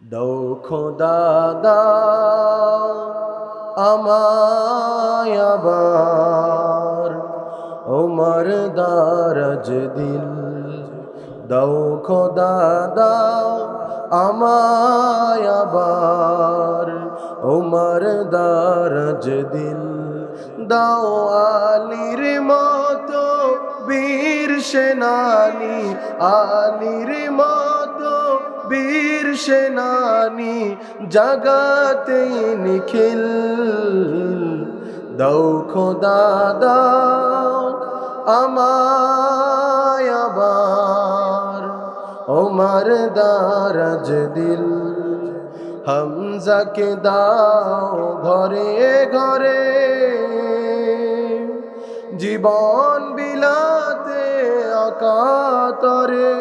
দৌ খোদা দাও আমায় আবার ওমর দারজ দিল। দৌ খোদা দাও আমায় আবার ওমর দারজ দিল। দাও আলির মতো বীর সেনানি, আলির মতো বীর সেনানি জগতে নিখিল। দৌ খোদা আবার। ওমর দারজ দিল, হামজাকে দাও ঘরে ঘরে। জীবন বিলাতে অকাতরে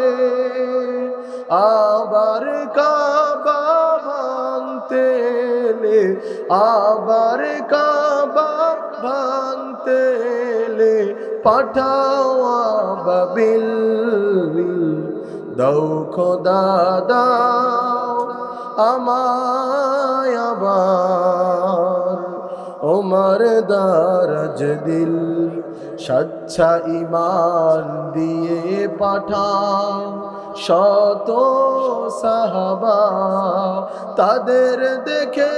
আবার কাবা ভাঙতে এলে, পাঠাও বাবিল দৌ খোদা দাও আমায় আবার। ওমর দারজ দিল সচ্ছা ইমান দিয়ে পাঠাও। শত সাহাবা তাদের দেখে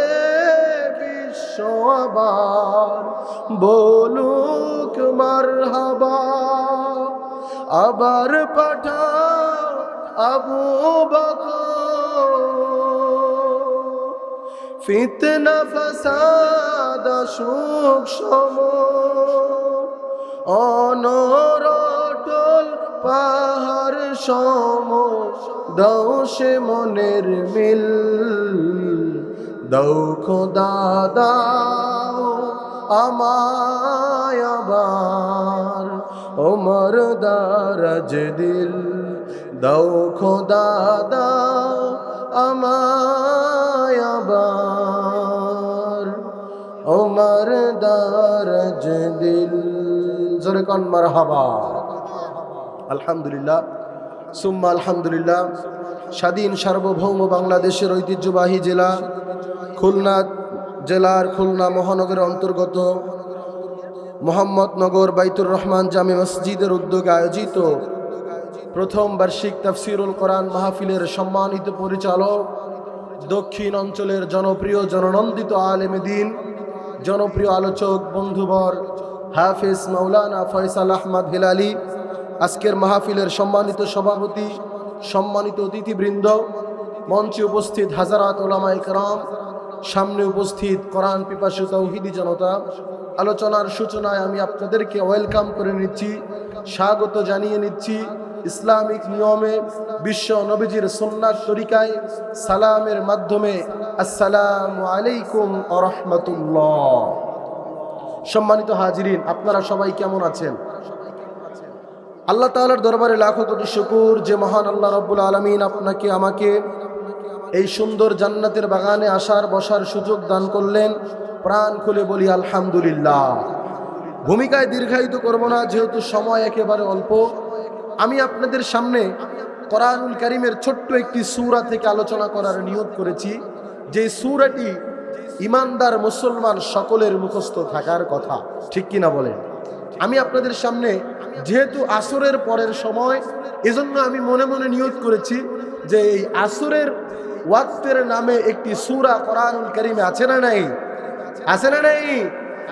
আবার বলুক মারহাবা, আবার পাঠাও আবু বকর। ফিতনা, ফসাদ, সুখ সম অনরটল পাহাড় সম দৌসে মনের মিল। দৌ খোদা আবার। ওমর দারজ দিল দৌ খোদা আবার। ওমর দারজ দিল জোরে কন মারহাবা। আলহামদুলিল্লাহ, সুম্মা আলহামদুলিল্লাহ, স্বাধীন সার্বভৌম বাংলাদেশের ঐতিহ্যবাহী জেলা খুলনা জেলার খুলনা মহানগরের অন্তর্গত মোহাম্মদনগর বাইতুর রহমান জামে মসজিদের উদ্যোগে আয়োজিত প্রথম বার্ষিক তাফসিরুল কোরআন মাহফিলের সম্মানিত পরিচালক দক্ষিণ অঞ্চলের জনপ্রিয়, জননন্দিত আলেম দিন জনপ্রিয় আলোচক বন্ধুবর হাফিজ মাওলানা ফয়সাল আহমদ হিলালি, আজকের মাহফিলের সম্মানিত সভাপতি, সম্মানিত অতিথিবৃন্দ, মঞ্চে উপস্থিত হাজারাত ওলামা ইকরাম সামনে উপস্থিত কোরআন পিপাসু তৌহিদি জনতা। আলোচনার সূচনায় আমি আপনাদেরকে ওয়েলকাম করে নিচ্ছি, স্বাগত জানিয়ে নিচ্ছি ইসলামিক নিয়মে বিশ্ব নবীজির সুন্নাত তরিকায় সালামের মাধ্যমে। আসসালাম আলাইকুম আরহামতুল্লাহ সম্মানিত হাজিরিন, আপনারা সবাই কেমন আছেন? আল্লাহ তাআলার দরবারে লাখো কোটি শুকুর, যে মহান আল্লাহ রব্বুল আলমিন আপনাকে, আমাকে এই সুন্দর জান্নাতের বাগানে আসার, বসার সুযোগ দান করলেন। প্রাণ খুলে বলি, আলহামদুলিল্লাহ। ভূমিকায় দীর্ঘায়িত করব না, যেহেতু সময় একেবারে অল্প। আমি আপনাদের সামনে কোরআনুল করিমের ছোট্ট একটি সুরা থেকে আলোচনা করার নিয়োগ করেছি। যে সুরাটি ইমানদার মুসলমান সকলের মুখস্থ থাকার কথা, ঠিক কিনা বলেন? আমি আপনাদের সামনে যেহেতু আসরের পরের সময়, এজন্য আমি মনে মনে নিয়োগ করেছি যে এই আসরের ওয়াক্তের নামে একটি সুরা কোরআনুল করিমে আছে না নাই? আছে না নাই?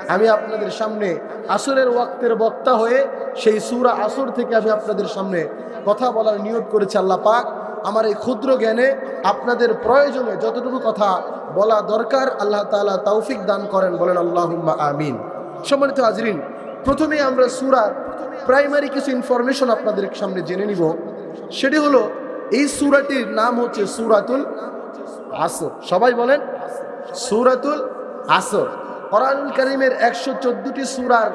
আমি আপনাদের সামনে আসরের ওয়াক্তের বক্তা হয়ে সেই সুরা আসর থেকে আমি আপনাদের সামনে কথা বলার নিয়োগ করেছি আল্লাহ পাক। আমার এই ক্ষুদ্র জ্ঞানে আপনাদের প্রয়োজনে যতটুকু কথা বলা দরকার, আল্লাহ তাআলা তৌফিক দান করেন। বলেন আল্লাহ আমিন। সম্মানিত হাজরিন প্রথমে আমরা সুরার প্রাইমারি কিছু ইনফরমেশন আপনাদের সামনে জেনে নিব। সেটি হলো এই সুরাটির নাম হচ্ছে সুরাতুল আসর। সবাই বলেন, সুরাতুল আসর। কোরআনুল করিমের একশো চোদ্দটি সুরার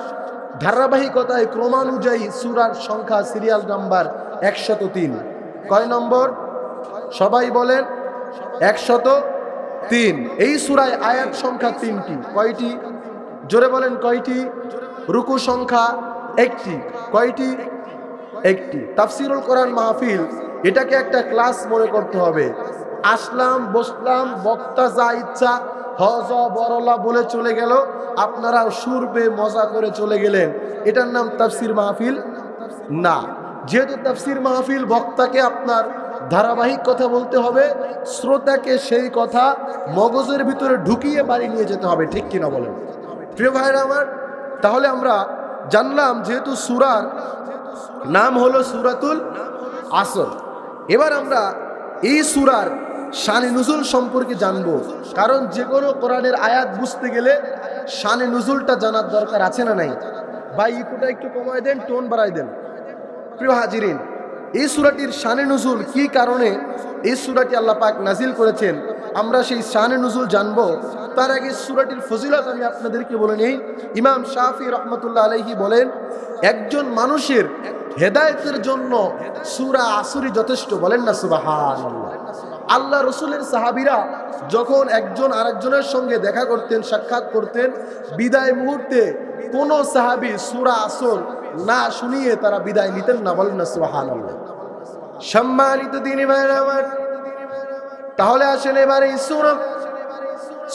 ধারাবাহিকতায় ক্রমানুযায়ী সুরার সংখ্যা সিরিয়াল নাম্বার একশত তিন। কয় নম্বর? সবাই বলেন, একশত তিন। এই সুরায় আয়াত সংখ্যা তিনটি। কয়টি? জোরে বলেন, কয়টি? রুকু সংখ্যা একটি। কয়টি? একটি। তাফসিরুল কোরআন মাহফিল এটাকে একটা ক্লাস মনে করতে হবে। আসলাম, বসলাম, বক্তা যা ইচ্ছা হজ বরলা বলে চলে গেল। আপনারা সুরবে মজা করে চলে গেলেন। এটার নাম তাফসির মাহফিল না। যেহেতু তাফসির মাহফিল বক্তাকে আপনার ধারাবাহিক কথা বলতে হবে, শ্রোতাকে সেই কথা মগজের ভিতরে ঢুকিয়ে বাড়ি নিয়ে যেতে হবে, ঠিক কিনা বলেন? প্রিয় ভাইরা আমার, তাহলে আমরা জানলাম যেহেতু সুরার নাম হলো সুরাতুল আসর। এবার আমরা এই সুরার শানে নুজুল সম্পর্কে জানব। কারণ যে কোনো কোরআনের আয়াত বুঝতে গেলে শানে নুজুলটা জানার দরকার আছে না নাই? বা ইকুটা একটু কমায় দেন, টোন বাড়াই দেন। প্রিয় হাজিরিন, এই সুরাটির শানে নজুল কি কারণে এই সুরাটি আল্লাহ পাক নাজিল করেছেন? আমরা সেই শানে নজুল জানব। তার আগে সুরাটির ফজিলত আমি আপনাদেরকে বলে নেই। ইমাম শাফি রহমতুল্লাহ আলহি বলেন, একজন মানুষের হেদায়েতের জন্য সুরা আসুরি যথেষ্ট, বলেন না সুবাহান আল্লাহ রসুলের সাহাবিরা যখন একজন আরেকজনের সঙ্গে দেখা করতেন, সাক্ষাৎ করতেন, বিদায় মুহূর্তে কোন সাহাবি সুরা আসর না শুনিয়ে তারা বিদায় নিতেন না, বলেন না সুহান সম্মানিত দিনী ভাইরা তাহলে আসেন এবারে সুরত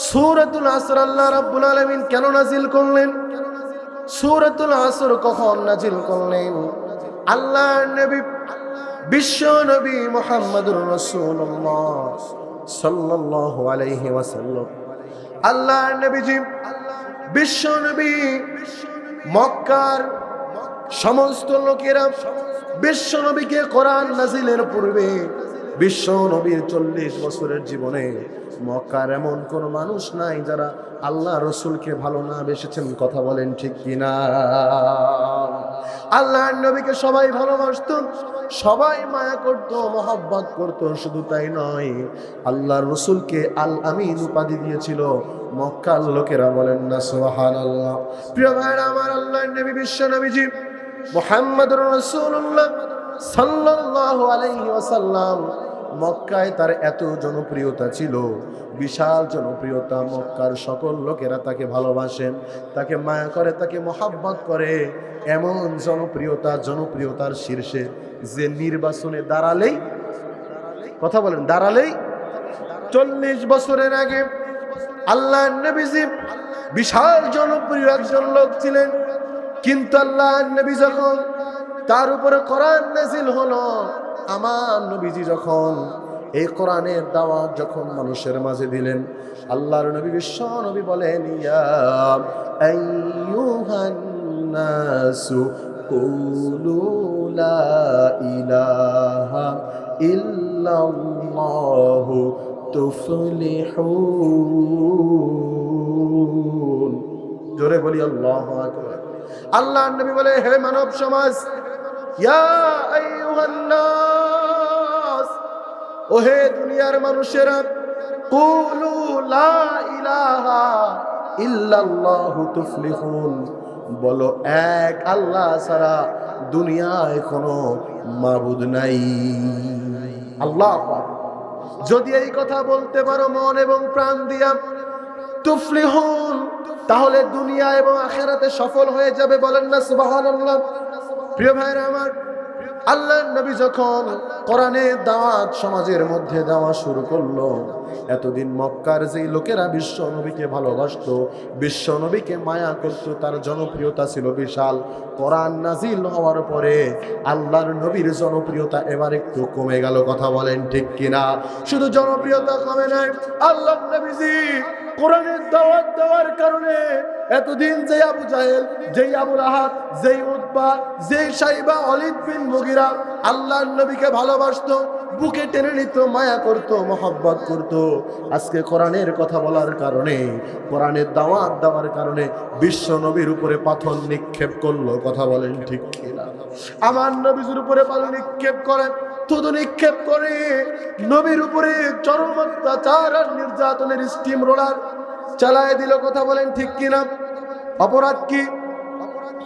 সুরতুল আসর, আল্লাহ রাব্বুল আলামিন কেন নাজিল করলেন? সুরতুল আসর কখন নাজিল করলেন? আল্লাহ নবী, বিশ্ব নবী মোহাম্মদুর রাসূলুল্লাহ সাল্লাল্লাহু আলাইহি ওয়াসাল্লাম। আল্লাহ নবীজি, বিশ্ব নবী, মক্কার সমস্ত লোকেরা বিশ্ব নবীকে কোরআন নাজিলের পূর্বে বিশ্ব নবীর চল্লিশ বছরের জীবনে মক্কার এমন কোন মানুষ নাই যারা আল্লাহ রসুলকে ভালো না বেসেছেন, কথা বলেন ঠিক কিনা? আল্লাহর নবীকে সবাই ভালোবাসত, সবাই মায়া করত, মহব্বত করত, শুধু তাই নয় আল্লাহ রসুলকে আল আমিন উপাধি দিয়েছিল। মক্কার লোকেরা বলেন, না সোহান আল্লাহ প্রিয় ভাইরা আমার আল্লাহর নবী, বিশ্ব নবীজি মোহাম্মদ রসুল্লাহ সাল্লাল্লাহু আলাইহি ওয়াসাল্লাম মক্কায় তার এত জনপ্রিয়তা ছিল, বিশাল জনপ্রিয়তা মক্কার সকল লোকেরা তাকে ভালোবাসেন, তাকে মায়া করে, তাকে মহাব্বত করে। এমন জনপ্রিয়তা, জনপ্রিয়তার শীর্ষে যে নির্বাচনে দাঁড়ালেই, কথা বলেন, দাঁড়ালেই চল্লিশ বছরের আগে আল্লাহ বিশাল জনপ্রিয় একজন লোক ছিলেন। কিন্তু আল্লাহ নবী যখন তার উপরে কোরআন নাজিল হলো। আমার নবীজি যখন এই কোরআনের দাওয়াত যখন মানুষের মাঝে দিলেন, আল্লাহর নবী, বিশ্ব নবী বলেন, ইয়া আইয়ুহান নাসু কুলু লা ইলাহা ইল্লাল্লাহু তুফলিহুন। জোরে বলি, আল্লাহ আকবার। আল্লাহ নবী বলে, হে মানব সমাজ ইয়া আইয়ুহান নাস ও হে দুনিয়ার মানুষেরা, কুলু লা বলো, এক আল্লাহ ছাড়া দুনিয়ায় কোনো মাবুদ নাই। আল্লাহ যদি এই কথা বলতে পারো মন এবং প্রাণ দিয়া, তুফলিহুন, তাহলে দুনিয়া এবং আখেরাতে সফল হয়ে যাবে বলেন না সুবহানাল্লাহ। প্রিয় ভাইরা আমার আল্লাহ নবী যখন কোরআনের দাওয়াত সমাজের মধ্যে দেওয়া শুরু করল, এতদিন মক্কার যেই লোকেরা বিশ্ব নবীকে ভালোবাসত, বিশ্ব নবীকে মায়া করত, তার জনপ্রিয়তা ছিল বিশাল। কোরআন নাজিল হওয়ার পরে আল্লাহর নবীর জনপ্রিয়তা এবার একটু কমে গেল, কথা বলেন ঠিক কিনা? শুধু জনপ্রিয়তা কমে নাই আল্লাহ নবীজি কোরআনের দাওয়াত দেওয়ার কারণে এতদিন যে আবু জাহেল, যেই আবুল আহাদ যেই উদ্বা যেই সাইবা, অলিদ বিন মুগিরা আল্লাহর নবীকে ভালোবাসতো, বুকে টেনে নিত, মায়া করত, মহব্বত করত। আজকে কোরআনের কথা বলার কারণে, কোরআনের দাওয়াত দেওয়ার কারণে বিশ্ব নবীর উপরে পাথর নিক্ষেপ করল, কথা বলেন ঠিক কিনা? আমার নবীর উপরে পাথর নিক্ষেপ করে, থুতু নিক্ষেপ করে, নবীর উপরে চরম অত্যাচার আর নির্যাতনের স্টিম রোলার চালায় দিল কথা বলেন ঠিক কিনা? অপরাধ কি?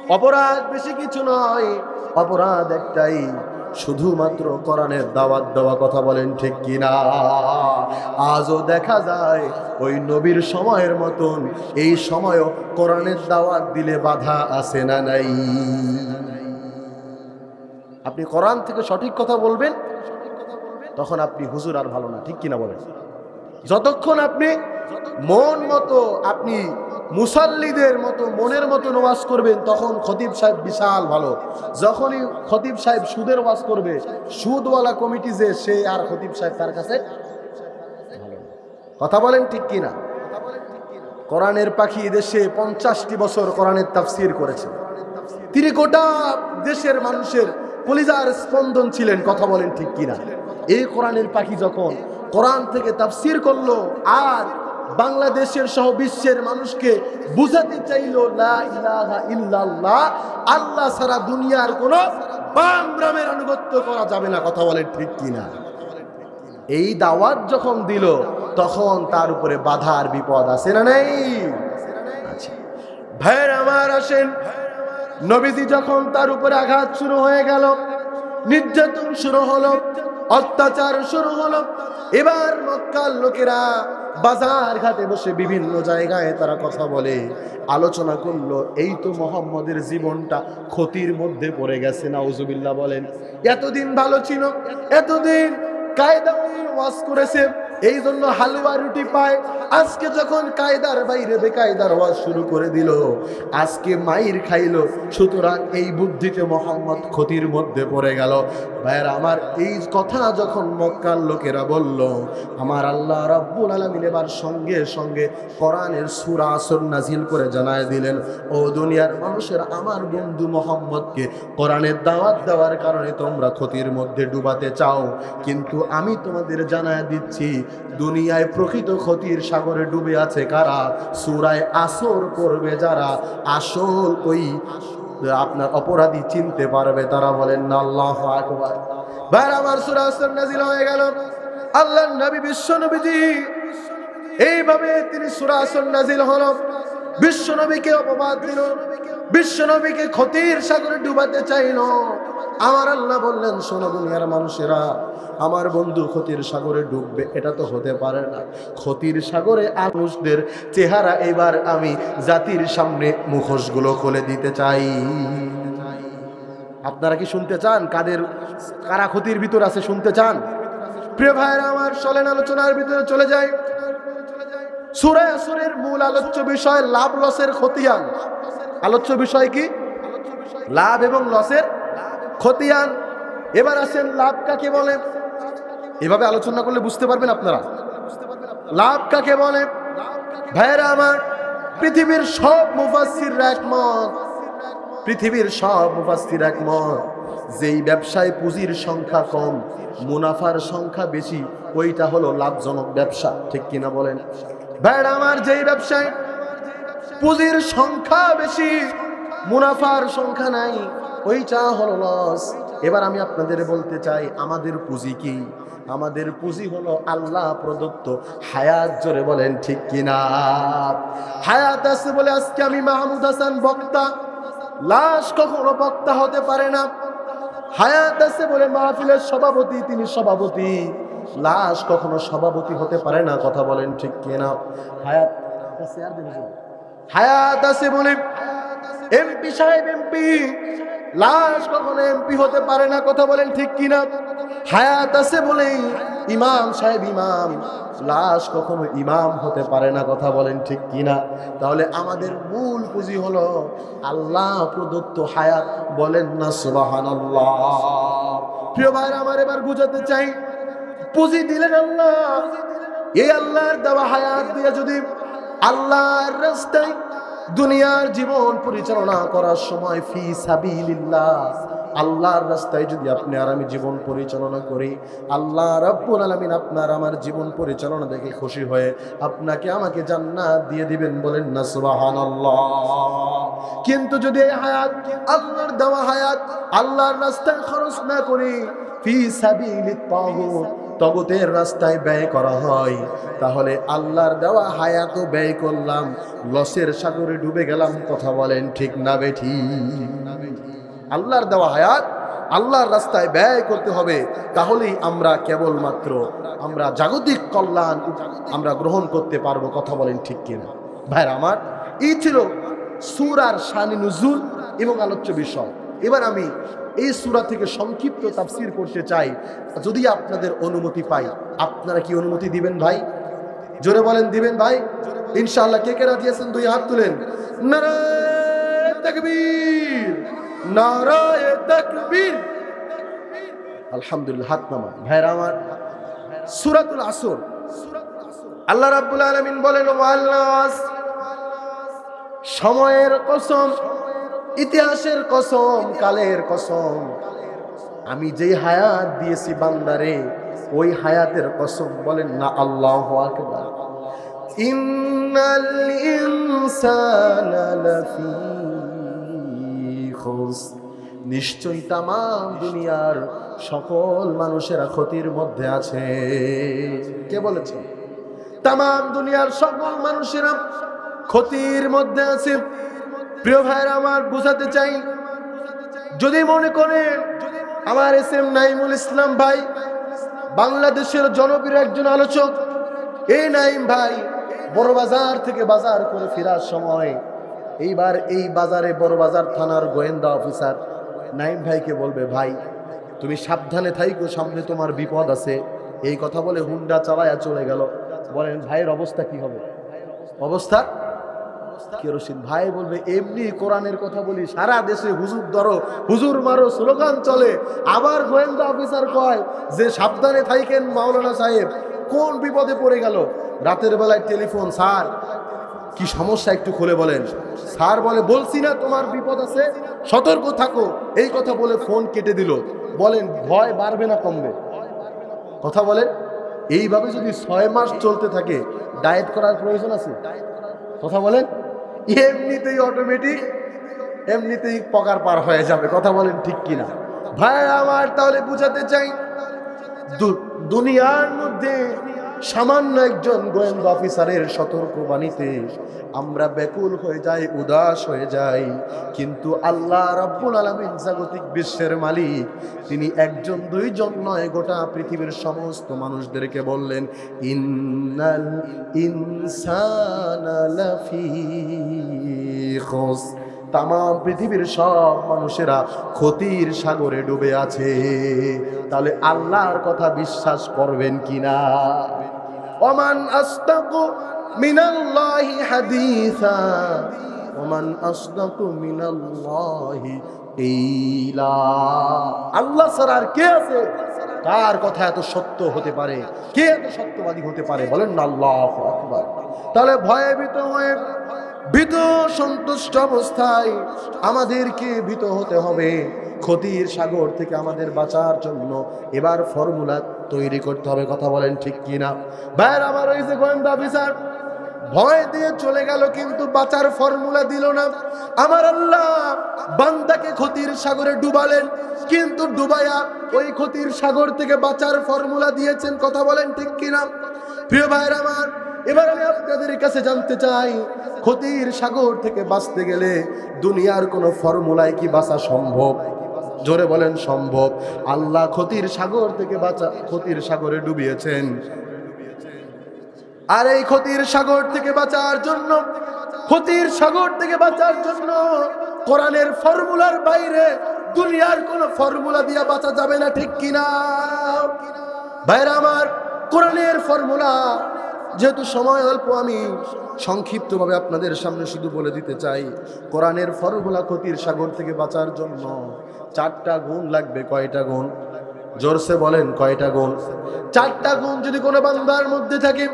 অপরাধ বেশি কিছু নয়। অপরাধ একটাই, শুধুমাত্র কোরআনের দাওয়াত দেওয়া কথা বলেন ঠিক কিনা? আজও দেখা যায় ওই নবীর সময়ের মতন এই সময়ও কোরআনের দাওয়াত দিলে বাধা আছে না নাই? আপনি কোরআন থেকে সঠিক কথা বলবেন, তখন আপনি হুজুর আর ভালো না, ঠিক কিনা বলেন? যতক্ষণ আপনি মন মতো আপনি মুসাল্লিদের মতো, মনের মতো নামাজ করবেন, তখন খতিব সাহেব বিশাল ভালো। যখনই খতিব সাহেব সুদের ওয়াজ করবে, সুদওয়ালা কমিটি যে, সে আর খতিব সাহেব তার কাছে কথা বলেন ঠিক কিনা? কোরআনের পাখি দেশে পঞ্চাশটি বছর কোরআনের তাফসির করেছে। তিনি গোটা দেশের মানুষের কলিজার স্পন্দন ছিলেন, কথা বলেন ঠিক কিনা? এই কোরআনের পাখি যখন কোরআন থেকে তাফসির করল, আর বাংলাদেশের সহ বিশ্বের মানুষকে বুঝাতে চাইলো ইল্লাল্লাহ, আল্লাহ সারা দুনিয়ার কোনো বাম গ্রামের আনুগত্য করা যাবে না। কথা বলেন ঠিক কিনা? এই দাওয়াত যখন দিল, তখন তার উপরে বাধার বিপদ আছে না নেই? ভাইয়ের আমার আসেন। নবীজি যখন তার উপরে আঘাত শুরু হয়ে গেল, নির্যাতন শুরু হলো, অত্যাচার শুরু হলো, এবার মক্কার লোকেরা বাজার ঘাটে বসে বিভিন্ন জায়গায় তারা কথা বলে। আলোচনা করল, এই তো মোহাম্মদের জীবনটা ক্ষতির মধ্যে পড়ে গেছে না নাউজুবিল্লাহ বলেন। এতদিন ভালো ছিল, এতদিন কায়দা ওয়াজ করেছে এই জন্য হালুয়া রুটি পায়। আজকে যখন কায়দার বাইরে বেকায়দার ওয়াজ শুরু করে দিল, আজকে মাইর খাইলো। সুতরাং এই বুদ্ধিতে মোহাম্মদ ক্ষতির মধ্যে পড়ে গেল। ভাইয়ের, আমার এই কথা যখন মক্কার লোকেরা বলল, আমার আল্লাহ রাব্বুল আলামিন এবার সঙ্গে সঙ্গে কোরআনের সূরা আসর নাজিল করে জানায় দিলেন, ও দুনিয়ার মানুষের, আমার বন্ধু মোহাম্মদকে কোরআনের দাওয়াত দেওয়ার কারণে তোমরা ক্ষতির মধ্যে ডুবাতে চাও। কিন্তু আমি তোমাদের জানায় দিচ্ছি দুনিয়ায় প্রকৃত ক্ষতির সাগরে ডুবে আছে কারা? সুরায় আসর করবে যারা। আসল ওই আপনার অপরাধী চিনতে পারবে, তারা বলেন, না, আল্লাহ আকবার। ভাই আমার সুরা আসর নাজিল হয়ে গেল। আল্লাহ নবী, বিশ্ব নবীজি, এইভাবে তিনি সুরা আসর নাজিল হলো। বিশ্ব নবীকে অপবাদ দিল। বিশ্ব নবীকে ক্ষতির সাগরে ডুবাতে চাইল। আমার আল্লাহ বললেন, শোনো দুনিয়ার মানুষেরা, আমার বন্ধু ক্ষতির সাগরে ডুববে, এটা তো হতে পারে না। ক্ষতির সাগরে মানুষদের চেহারা এবার আমি জাতির সামনে মুখোশগুলো খুলে দিতে চাই। আপনারা কি শুনতে চান? কাদের, কারা ক্ষতির ভিতর আছে শুনতে চান? প্রিয় ভাইরা আমার চলেন আলোচনার ভিতরে চলে যায় সুরে আসরের মূল আলোচ্য বিষয় লাভ লসের খতিয়ান। আলোচ্য বিষয় কি? লাভ এবং লসের খতিয়ান। এবার আসেন লাভ কাকে বলে? এভাবে আলোচনা করলে বুঝতে পারবেন আপনারা। লাভ কাকে বলে? ভাইয়েরা আমার, পৃথিবীর সব মুফাসির একমত। পৃথিবীর সব মুফাসির একমত। যেই ব্যবসায় পুঁজির সংখ্যা কম, মুনাফার সংখ্যা বেশি, ওইটা হলো লাভজনক ব্যবসা। ঠিক কিনা বলেন? ভাইয়েরা আমার, যেই ব্যবসায় পুঁজির সংখ্যা বেশি, মুনাফার সংখ্যা নাই ওইটা হলো লস এবার আমি আপনাদের বলতে চাই, আমাদের পুঁজি কি? আমাদের পুঁজি হলো আল্লাহ প্রদত্ত হায়াত, জোরে বলেন ঠিক কিনা? হায়াত আছে বলে আজকে আমি মাহমুদ হাসান বক্তা। লাশ কখনো বক্তা হতে পারে না। হায়াত আছে বলে মাহফিলের সভাপতি, তিনি সভাপতি। লাশ কখনো সভাপতি হতে পারে না, কথা বলেন ঠিক কিনা? হায়াত হায়াত আছে বলে এমপি সাহেব, এমপি। লাশ কখনো এমপি হতে পারে না, কথা বলেন ঠিক কিনা? হায়াত আছে বলেই ইমাম সাহেব ইমাম, লাশ কখনো ইমাম হতে পারে না, কথা বলেন ঠিক কিনা? তাহলে আমাদের মূল পুঁজি হলো আল্লাহ প্রদত্ত হায়াত, বলেন না সুবাহান প্রিয় ভাইরা, আমার এবার বুঝাতে চাই, পুঁজি দিলেন আল্লাহ। এই আল্লাহর দেওয়া হায়াত দিয়ে যদি আল্লাহর রাস্তায় দুনিয়ার জীবন পরিচালনা করার সময় ফি সাবিলিল্লাহ, আল্লাহর রাস্তায় যদি আপনি আর আমি জীবন পরিচালনা করি, আল্লাহ রাব্বুল আলামিন আপনার আমার জীবন পরিচালনা দেখে খুশি হয়ে আপনাকে আমাকে জান্নাত দিয়ে দিবেন বলেন না, সুবহানাল্লাহ। কিন্তু যদি এই হায়াত, আল্লাহর দেওয়া হায়াত, আল্লাহর রাস্তায় খরচ না করি, ফি সাবিলিত তগতের রাস্তায় ব্যয় করা হয়। তাহলে আল্লাহর দেওয়া হায়াতও ব্যয় করলাম, লসের সাগরে ডুবে গেলাম, কথা বলেন ঠিক না বেঠি? আল্লাহর দেওয়া হায়াত, আল্লাহর রাস্তায় ব্যয় করতে হবে, তাহলেই আমরা কেবলমাত্র আমরা জাগতিক কল্যাণ আমরা গ্রহণ করতে পারব, কথা বলেন ঠিক কিনা? ভাইরা আমার, এই ছিল সুরার শানি নুজুল এবং আলোচ্য বিষয়। এবার আমি এই সূরা থেকে সংক্ষিপ্ত তাফসীর করতে চাই, যদি আপনাদের অনুমতি পাই। আপনারা কি অনুমতি দিবেন ভাই? জোরে বলেন, দিবেন ভাই? ইনশাআল্লাহ, কে কে রাজি আছেন? দুই হাত তুলেন। আলহামদুলিল্লাহ, হাত নামা ভাইরা আমার, সূরাতুল আসর। আল্লাহ রাব্বুল আলামিন বলেন সময়ের কসম। ইতিহাসের কসম, কালের কসম। আমি যেই হায়াত দিয়েছি বান্দারে, ওই হায়াতের কসম বলেন না আল্লাহ আকবার। ইন্নাল ইনসানা লাফি নিশ্চয়ই তামাম দুনিয়ার সকল মানুষেরা ক্ষতির মধ্যে আছে। কে বলেছে? তামাম দুনিয়ার সকল মানুষেরা ক্ষতির মধ্যে আছে। প্রিয় ভাইরা আমার বোঝাতে চাই, যদি মনে করেন আমার এস এম নাইমুল ইসলাম ভাই বাংলাদেশের জনপ্রিয় একজন আলোচক এই নাইম ভাই বড় বাজার থেকে বাজার করে ফেরার সময় এইবার এই বাজারে বড় বাজার থানার গোয়েন্দা অফিসার নাইম ভাইকে বলবে, ভাই, তুমি সাবধানে থাইকো, সামনে তোমার বিপদ আছে। এই কথা বলে হুন্ডা চালায়া চলে গেল। বলেন, ভাইয়ের অবস্থা কি হবে? অবস্থা কেরোসিন। ভাই বলবে, এমনি কোরআনের কথা বলি, সারা দেশে হুজুর ধরো, হুজুর মারো, স্লোগান চলে। আবার গোয়েন্দা অফিসার কয়, যে সাবধানে থাইকেন মাওলানা সাহেব, কোন বিপদে পড়ে গেল? রাতের বেলায় টেলিফোন, স্যার, কি সমস্যা একটু খুলে বলেন। স্যার বলে, বলছি না তোমার বিপদ আছে, সতর্ক থাকো। এই কথা বলে ফোন কেটে দিল। বলেন, ভয় বাড়বে না কমবে। কথা বলেন, এইভাবে যদি ছয় মাস চলতে থাকে, ডায়েট করার প্রয়োজন আছে? কথা বলেন এমনিতেই অটোমেটিক এমনিতেই পকার পার হয়ে যাবে, কথা বলেন ঠিক কিনা। ভাই, আমার তাহলে বুঝাতে চাই দুনিয়ার মধ্যে সামান্য একজন গোয়েন্দা অফিসারের সতর্ক বাণীতে আমরা ব্যাকুল হয়ে যাই, উদাস হয়ে যাই। কিন্তু আল্লাহ রব্বুল আলামিন জাগতিক বিশ্বের মালিক, তিনি একজন, দুইজন নয়, গোটা পৃথিবীর সমস্ত মানুষদেরকে বললেন, ইন্নাল ইনসানা লাফি খুসর। তাম পৃথিবীর সব মানুষেরা ক্ষতির সাগরে ডুবে আছে। তাহলে আল্লাহর কথা বিশ্বাস করবেন কিনা? ওমান আস্তাকু মিনাল্লাহি হাদিসা। ওমান আস্তাকু মিনাল্লাহি ইলা আল্লাহ ছাড়া আর কে আছে? কার কথা এত সত্য হতে পারে? কে এত সত্যবাদী হতে পারে? বলেন আল্লাহ আকবার। তাহলে ভয়ে ভীত হয়ে ভীত, সন্তুষ্ট অবস্থায় আমাদেরকে ভীত হতে হবে। ক্ষতির সাগর থেকে আমাদের বাঁচার জন্য এবার ফর্মুলা তৈরি করতে হবে। কথা বলেন ঠিক কিনা? ভাইয়ের আমার ওই যে গোয়েন্দা অফিসার ভয় দিয়ে চলে গেল, কিন্তু বাঁচার ফর্মুলা দিল না। আমার আল্লাহ বান্দাকে ক্ষতির সাগরে ডুবালেন, কিন্তু ডুবায়া ওই ক্ষতির সাগর থেকে বাঁচার ফর্মুলা দিয়েছেন। কথা বলেন ঠিক কিনা? প্রিয় ভাইয়ের আমার এবার আমি আপনাদের কাছে জানতে চাই, ক্ষতির সাগর থেকে বাঁচতে গেলে দুনিয়ার কোনো ফর্মুলায় কি বাঁচা সম্ভব? জোরে বলেন, সম্ভব। আল্লাহ ক্ষতির সাগর থেকে বাঁচা, ক্ষতির সাগরে ডুবিয়েছেন। আর এই ক্ষতির সাগর থেকে বাঁচার জন্য, ক্ষতির সাগর থেকে বাঁচার জন্য কোরআনের ফর্মুলার বাইরে দুনিয়ার কোনো ফর্মুলা দিয়া বাঁচা যাবে না, ঠিক কিনা? ভাইরা আমার, কোরআনের ফর্মুলা যেহেতু সময় অল্প, আমি সংক্ষিপ্তভাবে আপনাদের সামনে শুধু বলে দিতে চাই, কোরআনের ফর্মুলা ক্ষতির সাগর থেকে বাঁচার জন্য চারটা গুণ লাগবে, কয়টা গুণ? জোরসে বলেন, কয়টা গুণ? চারটা গুণ যদি কোনো বান্দার মধ্যে থাকে,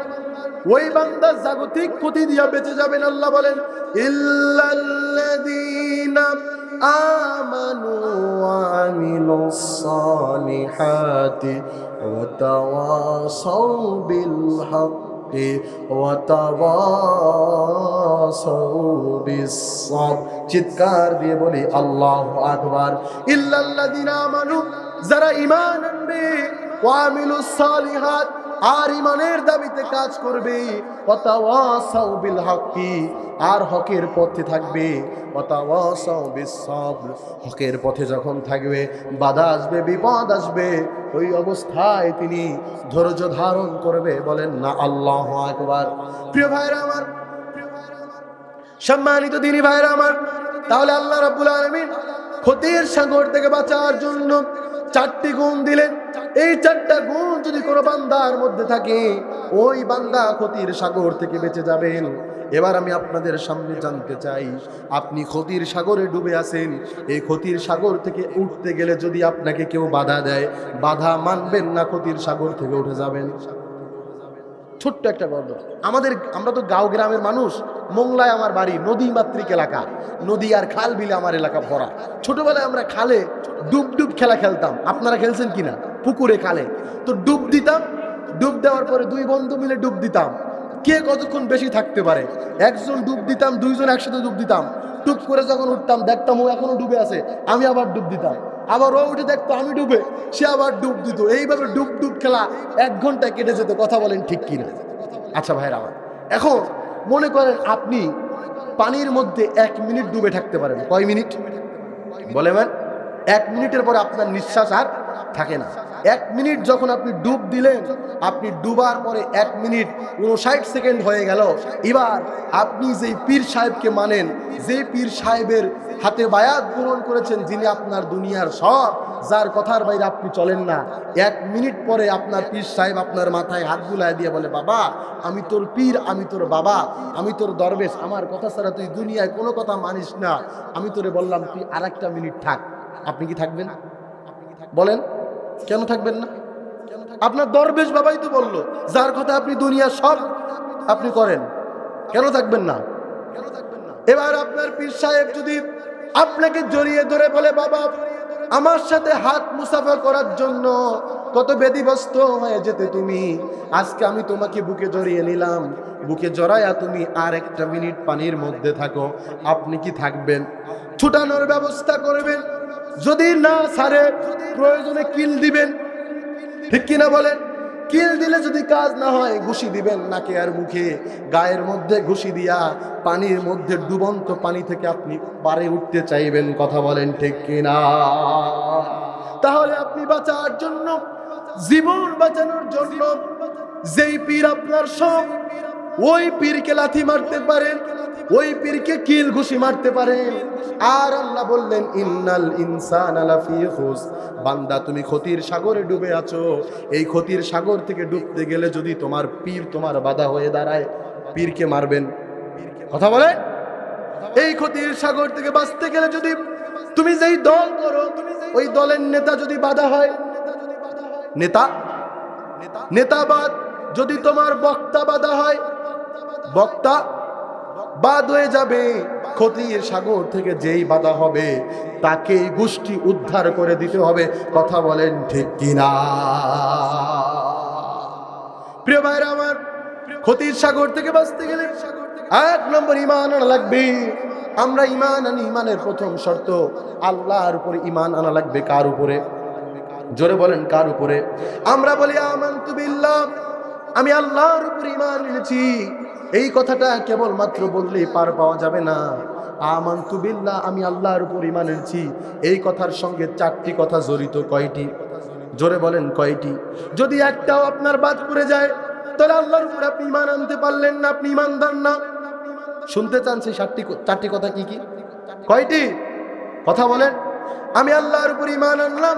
ওই বান্দা জাগতিক ক্ষতি দিয়া বেঁচে যাবেন, আল্লাহ বলেন, ইল্লাল্লাযীনা আমানু ওয়া আমিলুস সালিহাতি ওয়া তাওয়াসাউ বিল হাক্কি ওয়া وتواصوا بالصبر. চিৎকার দিয়ে বলি, আল্লাহ আকবার। ইল্লাল্লাযিনা আমানু, যারা ঈমান আনবে, ওয়া আমিলুস সালিহাত আর ইমানের দাবিতে কাজ করবে। আর হকের পথে থাকবে। হকের পথে যখন থাকবে, বাধা আসবে, বিপদ আসবে, ওই অবস্থায় তিনি ধৈর্য ধারণ করবে। বলেন না, আল্লাহ একবার প্রিয় ভাইরা আমার, সম্মানিত দিনী ভাইরা আমার, তাহলে আল্লাহ রাব্বুল আলামিন ক্ষতির সাগর থেকে বাঁচার জন্য চারটি গুণ দিলেন। এই চারটা গুণ যদি কোনো বান্দার মধ্যে থাকে, ওই বান্দা ক্ষতির সাগর থেকে বেঁচে যাবেন। এবার আমি আপনাদের সামনে জানতে চাই, আপনি ক্ষতির সাগরে ডুবে আছেন। এই ক্ষতির সাগর থেকে উঠতে গেলে যদি আপনাকে কেউ বাধা দেয়, বাধা মানবেন না, ক্ষতির সাগর থেকে উঠে যাবেন। ছোট্ট একটা গল্প। আমাদের, আমরা তো গাঁও গ্রামের মানুষ মোংলায় আমার বাড়ি নদী মাতৃক এলাকা। নদী আর খাল বিলে আমার এলাকা ভরা। ছোটবেলায় আমরা খালে ডুব ডুব খেলা খেলতাম। আপনারা খেলছেন কিনা? পুকুরে, খালে। তো ডুব দিতাম। ডুব দেওয়ার পরে দুই বন্ধু মিলে ডুব দিতাম। কে কতক্ষণ বেশি থাকতে পারে? একজন ডুব দিতাম, দুইজন একসাথে ডুব দিতাম। টুপ করে যখন উঠতাম, দেখতাম ও এখনও ডুবে আছে। আমি আবার ডুব দিতাম। আবার ও উঠে দেখতো আমি ডুবে, সে আবার ডুব দিত। এইভাবে ডুব ডুব খেলা এক ঘণ্টা কেটে যেত। কথা বলেন ঠিক কিনা? আচ্ছা ভাইরা আমার এখন মনে করেন আপনি পানির মধ্যে এক মিনিট ডুবে থাকতে পারেন। কয় মিনিট? বলে এক মিনিটের পর আপনার নিঃশ্বাস আর থাকে না। এক মিনিট যখন আপনি ডুব দিলেন, আপনি ডুবার পরে এক মিনিট উনষাট সেকেন্ড হয়ে গেল। এবার আপনি যেই পীর সাহেবকে মানেন, যেই পীর সাহেবের হাতে বায়াত গ্রহণ করেছেন, যিনি আপনার দুনিয়ার সব, যার কথার বাইরে আপনি চলেন না। এক মিনিট পরে আপনার পীর সাহেব আপনার মাথায় হাত বুলায় দিয়ে বলে, বাবা, আমি তোর পীর, আমি তোর বাবা, আমি তোর দরবেশ, আমার কথা ছাড়া তুই দুনিয়ায় কোনো কথা মানিস না। আমি তোরে বললাম, তুই আর মিনিট থাক। আপনি কি থাকবেন? বলেন। কেন থাকবেন না? আপনার দরবেশ বাবাই তো বলল, যার কথা আপনি দুনিয়া সব আপনি করেন, কেন থাকবেন না? এবার আপনার পীর সাহেব যদি আপনাকে জড়িয়ে ধরে বলে, বাবা, আমার সাথে হাত মুসাফা করার জন্য কত বেদিবস্ত হয়ে যেতে তুমি? আজকে আমি তোমাকে বুকে জড়িয়ে নিলাম। বুকে জড়াইয়া তুমি আর একটা মিনিট পানির মধ্যে থাকো। আপনি কি থাকবেন? ছুটানোর ব্যবস্থা করবেন। যদি না ছাড়ে প্রয়োজনে কিল দিবেন। ঠিক কিনা বলেন? কিল দিলে যদি কাজ না হয়, ঘুষি দিবেন নাকে আর মুখে। গায়ের মধ্যে ঘুষি দিয়া, পানির মধ্যে ডুবন্ত পানি থেকে আপনি পারে উঠতে চাইবেন, কথা বলেন ঠিক কিনা? তাহলে আপনি বাঁচার জন্য, জীবন বাঁচানোর জন্য, যেই পীর আপনার সব ওই পীরকে লাথি মারতে পারেন, ওই পীরকে কিল ঘুষি মারতে পারেন। আর আল্লাহ বললেন, ইন্নাল ইনসান বান্দা, তুমি ক্ষতির সাগরে ডুবে আছো। এই ক্ষতির সাগর থেকে ডুবতে গেলে যদি তোমার পীর তোমার বাধা হয়ে দাঁড়ায়, পীরকে মারবেন। কথা বলে? এই ক্ষতির সাগর থেকে বাঁচতে গেলে যদি তুমি যেই দল করো, ওই দলের নেতা যদি বাধা হয়, নেতা? নেতাবাদ যদি তোমার বক্তা বাধা হয় বক্তা বাদ হয়ে যাবে। ক্ষতির সাগর থেকে যেই বাধা হবে, তাকেই গোষ্ঠী উদ্ধার করে দিতে হবে। কথা বলেন ঠিক কিনা? প্রিয় ভাইরা আমার ক্ষতির সাগর থেকে বাঁচতে গেলে এক নম্বর ইমান আনা লাগবে। আমরা ইমান আনি, ইমানের প্রথম শর্ত আল্লাহর উপরে ইমান আনা লাগবে কার উপরে? জোরে বলেন কার উপরে? আমরা বলি, আমান্তু বিল্লাহ। আমি আল্লাহর উপরে ইমান এনেছি। এই কথাটা কেবলমাত্র বললেই পার পাওয়া যাবে না। আমান্তু বিল্লাহ, আমি আল্লাহর উপর ইমান এই কথার সঙ্গে চারটি কথা জড়িত, কয়টি? জোরে বলেন, কয়টি? যদি একটাও আপনার বাদ পড়ে যায়, তাহলে আল্লাহর উপর আপনি ইমান আনতে পারলেন না, আপনি ইমানদার না। শুনতে চান সেই সাতটি চারটি কথা কি কি? কয়টি? কথা বলেন। আমি আল্লাহর উপর ইমান আনলাম।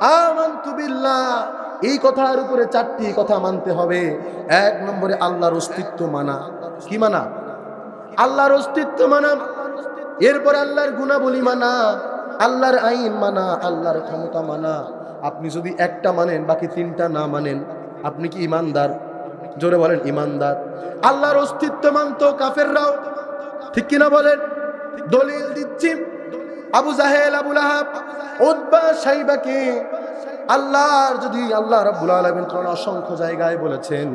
আমান্তু বিল্লাহ এই কথার উপরে চারটি কথা মানতে হবে। এক নম্বরে আল্লাহর অস্তিত্ব মানা। কি মানা? আল্লাহর অস্তিত্ব মানা। এরপর আল্লাহর গুণাবলী মানা। আল্লাহর আইন মানা। আল্লাহর ক্ষমতা মানা। আপনি যদি একটা মানেন, বাকি তিনটা না মানেন, আপনি কি ইমানদার? জোরে বলেন, ইমানদার। আল্লাহর অস্তিত্ব মানত কাফেররাও। ঠিক কিনা বলেন? দলিল দিচ্ছি। আবু জাহেল আবুল আহাব উদ্বা সাইবাকে আল্লাহর যদি আল্লাহ রাব্বুল আলামিন কোরআন অসংখ্য জায়গায় বলেছেন,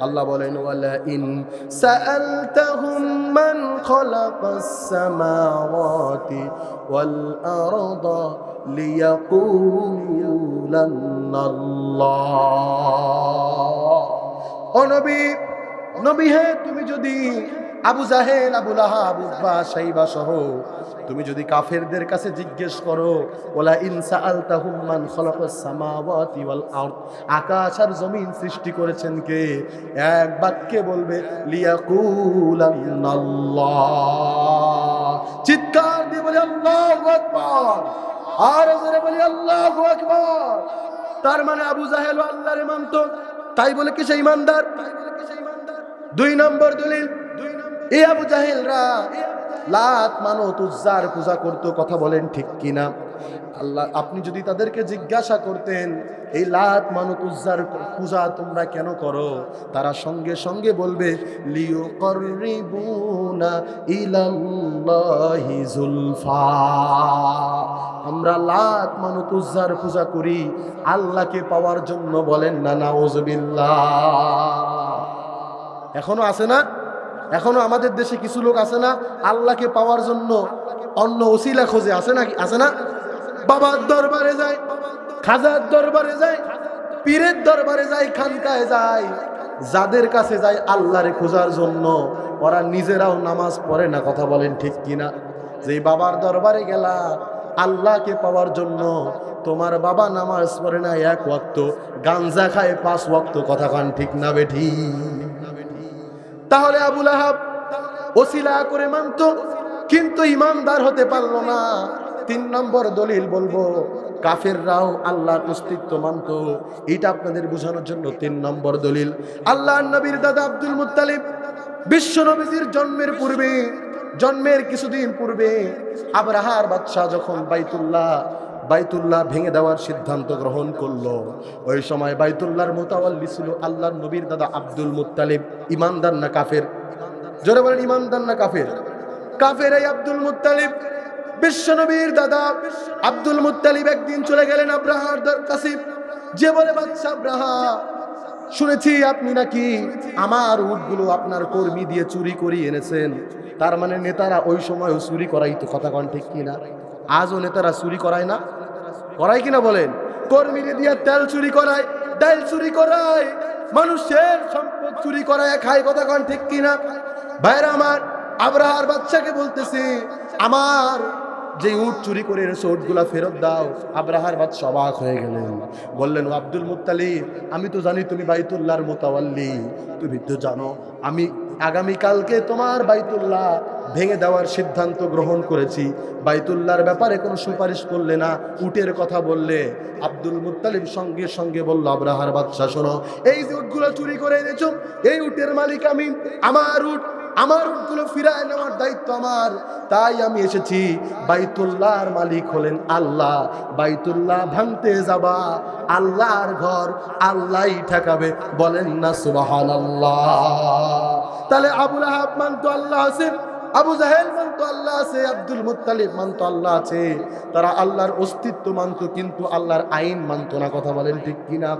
আল্লাহ বলেন, ওয়ালা ইন সাআলতাহুম মান খালাকাস সামাওয়াতি ওয়াল আরদা লিয়াকুলান্নাল্লাহ ও নবী নবী হে, তুমি যদি আবু জাহেল আবুল আহাব উদ্বা সাইবা সহ। তুমি যদি কাফেরদের কাছে জিজ্ঞেস করো, ওলা ইনসা আলতাহুম মান খলাকাস সামাওয়াতি ওয়াল আরদ, আকাশ আর জমিন সৃষ্টি করেছেন কে? এক বাক্যে বলবে, লিয়াকুলান্নাল্লাহ। চিৎকার দিয়ে বলে, আল্লাহ আকবার। আর জোরে বলি, আল্লাহ আকবার। তার মানে আবু জাহেল আল্লাহরে মানত তাই বলে কি সে ইমানদার? দুই নম্বর দলিল এই আবু জাহেলরা লাত মানত, উজ্জার পূজা করতো, কথা বলেন ঠিক কিনা? আল্লাহ, আপনি যদি তাদেরকে জিজ্ঞাসা করতেন, এই লাত মানত, উজ্জার পূজা তোমরা কেন করো? তারা সঙ্গে সঙ্গে বলবে লিও করিবুনা ইলাল্লাহি জুলফা। আমরা লাত মানত, উজ্জার পূজা করি, আল্লাহকে পাওয়ার জন্য বলেন, না নাউজুবিল্লাহ এখনও আছে না? এখনও আমাদের দেশে কিছু লোক আছে না, আল্লাহকে পাওয়ার জন্য অন্য ওসিলা খোঁজে, আছে নাকি আছে না? বাবার দরবারে যায়, খাজার দরবারে যায়, পীরের দরবারে যায়, খানকায় যায়, যাদের কাছে যায় আল্লাহরে খোঁজার জন্য, ওরা নিজেরাও নামাজ পড়ে না, কথা বলেন ঠিক কিনা? যে বাবার দরবারে গেলা, আল্লাহকে পাওয়ার জন্য, তোমার বাবা নামাজ পড়ে না এক ওয়াক্ত, গাঞ্জা খায় পাঁচ ওয়াক্ত, কথা কান ঠিক না বেঠি? তাহলে আবুল আহাব ওসিলা করে মানত, কিন্তু ইমানদার হতে পারল না। তিন নম্বর দলিল বলব, কাফেররাও আল্লাহর অস্তিত্ব মানত। এটা আপনাদের বোঝানোর জন্য তিন নম্বর দলিল। আল্লাহ নবীর দাদা আব্দুল মুত্তালিব বিশ্ব নবীজির জন্মের পূর্বে, জন্মের কিছুদিন পূর্বে আবরাহার বাদশাহ যখন বাইতুল্লাহ বাইতুল্লাহ ভেঙে দেওয়ার সিদ্ধান্ত গ্রহণ করল। ওই সময় বাইতুল্লাহর মোতাওয়াল্লি ছিল আল্লাহর নবীর দাদা আব্দুল মুত্তালিব, ইমানদার না কাফের? জোরে বলেন, ইমানদার না কাফের? কাফের এই আব্দুল মুত্তালিব। বিশ্ব নবীর দাদা আব্দুল মুত্তালিব একদিন চলে গেলেন আব্রাহার কাসিব। যে বলে বাচ্চা আব্রাহা, শুনেছি আপনি নাকি আমার উটগুলো আপনার কর্মী দিয়ে চুরি করিয়ে এনেছেন। তার মানে নেতারা ওই সময়ও চুরি করাই তো কথা কন ঠিক কিনা? আজও নেতারা চুরি করায় না? করায় কিনা বলেন? কর্মীরে দিয়ে তেল চুরি করায় ডাল চুরি করায়, মানুষের সম্পদ চুরি করায়, খায় কথা কন ঠিক কিনা? ভাইরা আমার আবরাহার বাচ্চাকে বলতেছি, আমার যে উট চুরি করে এনেছো, উটগুলা ফেরত দাও। আবরাহার বাচ্চা সবাক হয়ে গেলেন। বললেন, ও আব্দুল মুত্তালিব, আমি তো জানি তুমি বাইতুল্লাহর মোতাওয়াল্লি। তুমি তো জানো, আমি আগামীকালকে তোমার বাইতুল্লাহ ভেঙে দেওয়ার সিদ্ধান্ত গ্রহণ করেছি। বাইতুল্লাহর ব্যাপারে কোনো সুপারিশ করলে না, উটের কথা বললে। আব্দুল মুত্তালিব সঙ্গে সঙ্গে বলল, আব্রাহার বাচ্চা শোনো, এই যে উটগুলো চুরি করে এনেছো, এই উটের মালিক আমি, আমার উট, আমার উটগুলো ফিরায় নেওয়ার দায়িত্ব আমার। তাই আমি এসেছি। বাইতুল্লাহর মালিক হলেন আল্লাহ। বাইতুল্লাহ ভাঙতে যাবা, আল্লাহর ঘর আল্লাহই ঠেকাবে। বলেন না সুবাহান তাহলে আবুল আহাব মানতো আল্লাহ আছে, আবু জাহেল মানতো আল্লাহ আছে, আব্দুল মুত্তালিব মানতো আল্লাহ আছে। তারা আল্লাহর অস্তিত্ব মানত, কিন্তু আল্লাহর আইন মানতো না, কথা বলেন ঠিক কিনা?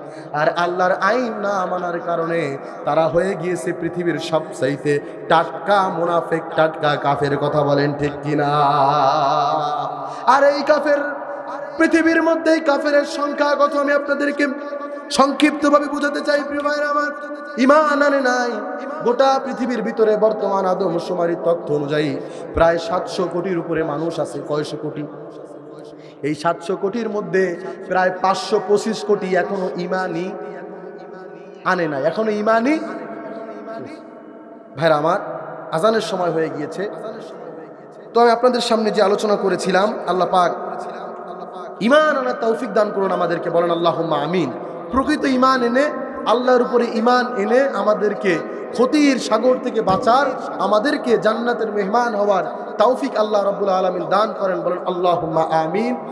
আর আল্লাহর আইন না মানার কারণে তারা হয়ে গিয়েছে পৃথিবীর সব সবচাইতে টাটকা মুনাফেক, টাটকা কাফের, কথা বলেন ঠিক কিনা? আর এই কাফের, পৃথিবীর মধ্যে কাফের সংখ্যা কত, আমি আপনাদেরকে সংক্ষিপ্তভাবে বোঝাতে চাই, প্রিয় ভাইরা আমার। ইমান আনে নাই, গোটা পৃথিবীর ভিতরে বর্তমান আদমশুমারি তথ্য অনুযায়ী প্রায় সাতশো কোটির উপরে মানুষ আছে, কয়শো কোটি? এই সাতশো কোটির মধ্যে প্রায় পাঁচশো পঁচিশ কোটি এখনও ইমানই আনে নাই। এখনও ইমানই ভাইরা আমার, আজানের সময় হয়ে গিয়েছে। তো আমি আপনাদের সামনে যে আলোচনা করেছিলাম, আল্লাহ পাক ইমান আনার তৌফিক দান করুন আমাদেরকে, বলেন আল্লাহ আমিন। প্রকৃত ইমান এনে, আল্লাহর উপরে ইমান এনে আমাদেরকে ক্ষতির সাগর থেকে বাঁচার, আমাদেরকে জান্নাতের মেহমান হওয়ার তৌফিক আল্লাহ রব্বুল আলমিন দান করেন। বলেন আল্লাহ আমিন।